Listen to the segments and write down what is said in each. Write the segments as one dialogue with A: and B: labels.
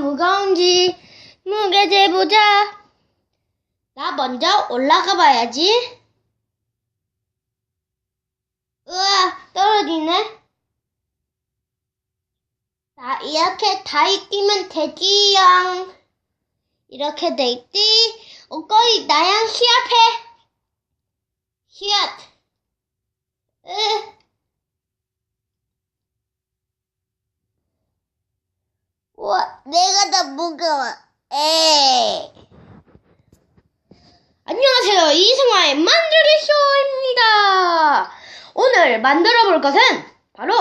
A: 무거운지 무게 재보자. 나 먼저 올라가 봐야지. 으아, 떨어지네. 자, 이렇게 다이 뛰면 되지영. 이렇게 돼 있지? 어, 나양 시합해. 시합. 으. 우와, 내가 더 무거워. 에이. 안녕하세요. 이승화의 만들기 쇼입니다. 오늘 만들어 볼 것은 바로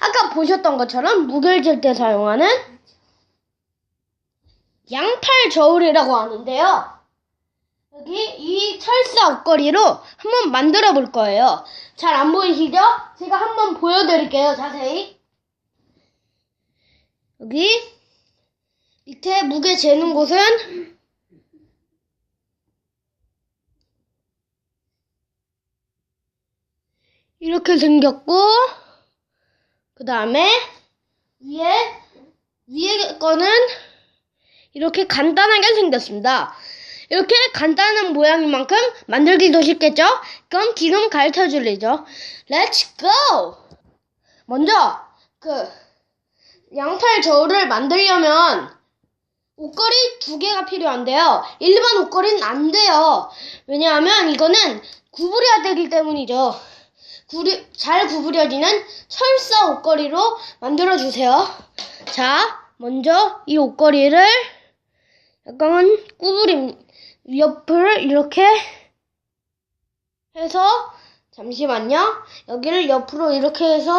A: 아까 보셨던 것처럼 잴때 사용하는 양팔 저울이라고 하는데요. 여기 이 철사 옷걸이로 한번 만들어 볼 거예요. 잘 안 보이시죠? 제가 한번 보여드릴게요. 자세히. 여기 밑에 무게 재는 곳은 이렇게 생겼고 그 다음에 위에 위에 거는 이렇게 간단하게 생겼습니다. 이렇게 간단한 모양인 만큼 만들기도 쉽겠죠? 그럼 지금 가르쳐 줄래죠? Let's go! 먼저 그 양팔 저울을 만들려면 옷걸이 두 개가 필요한데요. 일반 옷걸이는 안 돼요. 왜냐하면 이거는 구부려야 되기 때문이죠. 구리, 잘 구부려지는 철사 옷걸이로 만들어 주세요. 자, 먼저 이 옷걸이를 약간 구부림 옆을 이렇게 해서 잠시만요. 여기를 옆으로 이렇게 해서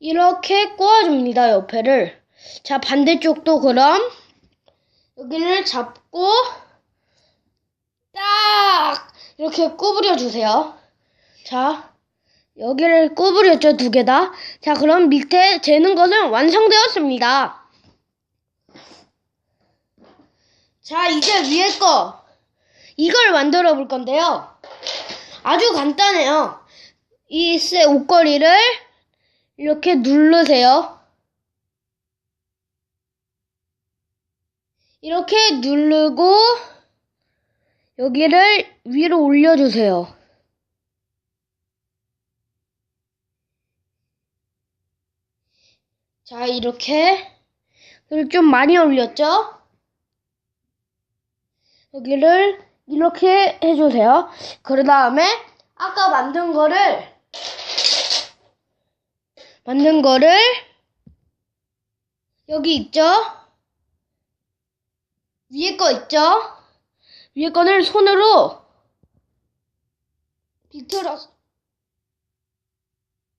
A: 이렇게 꼬아줍니다. 옆에를. 자, 반대쪽도 그럼 여기를 잡고 딱 이렇게 구부려 주세요. 자, 여기를 구부렸죠, 두 개 다. 자, 그럼 밑에 재는 것은 완성되었습니다. 자, 이제 위에 거. 이걸 만들어 볼 건데요. 아주 간단해요. 이 쇠 옷걸이를 이렇게 누르세요. 이렇게 누르고 여기를 위로 올려주세요. 자, 이렇게 여기를 좀 많이 올렸죠? 여기를 이렇게 해주세요. 그 다음에 아까 만든 거를 만든 거를 여기 있죠? 위에 거 있죠? 위에 거를 손으로 비틀어서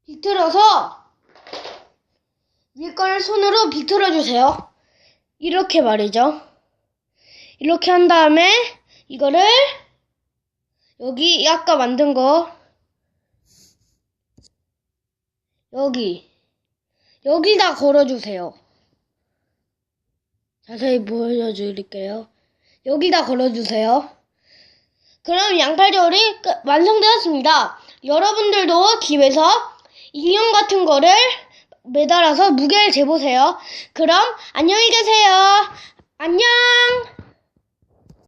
A: 비틀어서 위에 거를 손으로 비틀어 주세요. 이렇게 말이죠. 이렇게 한 다음에 이거를 여기 아까 만든 거 여기 여기다 걸어주세요. 자세히 보여드릴게요. 여기다 걸어주세요. 그럼 양팔저울이 끝- 완성되었습니다. 여러분들도 집에서 인형 같은 거를 매달아서 무게를 재보세요. 그럼 안녕히 계세요. 안녕!